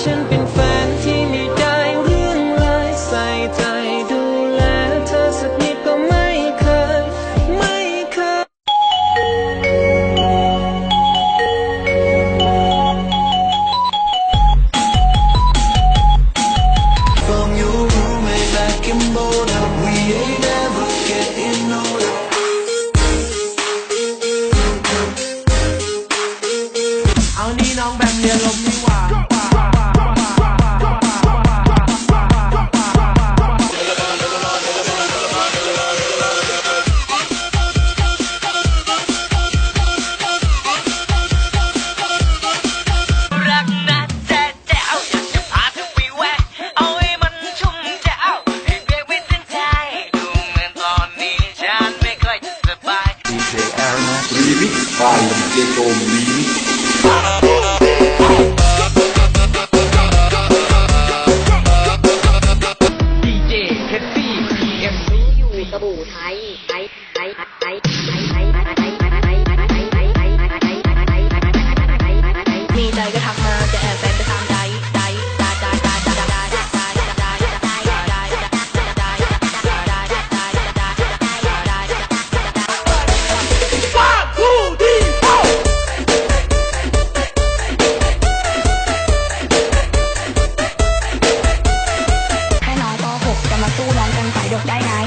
ฉันเป็นแฟนที่ไม่ได้เรื่องเลยใส่ใจดูแลเธอสักนิดก็ไม่เคย ไม่เคย From your roommate back in Boulder, we ain't never getting older. Go! Vai, Getomini. DJ Cathy PMC สบู่ไทยไทยไทยไทยไทยไทยไทย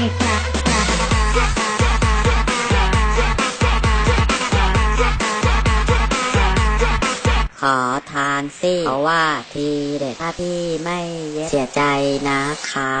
ขอทานสิเพราะว่าทีเด็ดถ้าพี่ไม่เย็ดเสียใจนะคะ